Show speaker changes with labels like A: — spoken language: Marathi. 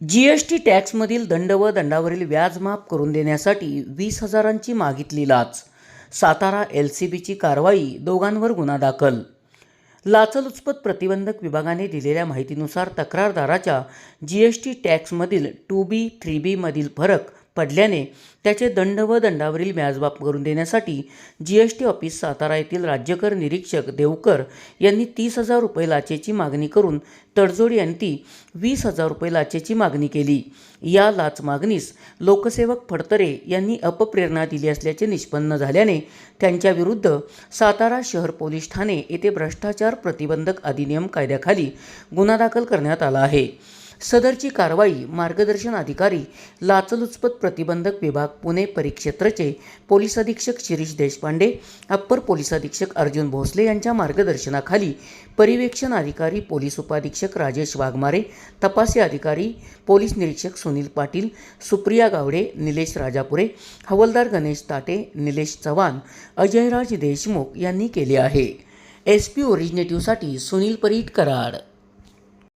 A: जी एस टी टॅक्समधील दंड व दंडावरील व्याज माफ करून देण्यासाठी वीस हजारांची मागितली लाच. सातारा एल सी बीची कारवाई दोघांवर गुन्हा दाखल. लाचलुचपत प्रतिबंधक विभागाने दिलेल्या माहितीनुसार तक्रारदाराच्या जी एस टी टॅक्समधील टू बी थ्री बीमधील फरक पडल्याने त्याचे दंड व दंडावरील व्याजमाफ करून देण्यासाठी G S T office Satara येथील राज्यकर निरीक्षक देवकर यांनी तीस हजार रुपये लाचेची मागणी करून तडजोड यांनी वीस हजार रुपये लाचेची मागणी केली. या लाच मागणीस लोकसेवक फडतरे यांनी अपप्रेरणा दिली असल्याचे निष्पन्न झाल्याने त्यांच्याविरुद्ध सातारा शहर पोलीस ठाणे येथे भ्रष्टाचार प्रतिबंधक अधिनियम कायद्याखाली गुन्हा दाखल करण्यात आला आहे. सदरची कारवाई मार्गदर्शन अधिकारी लाचलुचपत प्रतिबंधक विभाग पुणे परिक्षेत्रचे पोलीस अधीक्षक शिरीष देशपांडे अप्पर पोलीस अधीक्षक अर्जुन भोसले यांच्या मार्गदर्शनाखाली परिवेक्षण अधिकारी पोलीस उपाधीक्षक राजेश वाघमारे तपासी अधिकारी पोलीस निरीक्षक सुनील पाटील सुप्रिया गावडे निलेश राजापुरे हवलदार गणेश ताटे निलेश चव्हाण अजयराज देशमुख यांनी केले आहे. एस पी ओरिजिनेटिव्हसाठी सुनील परीट कराड.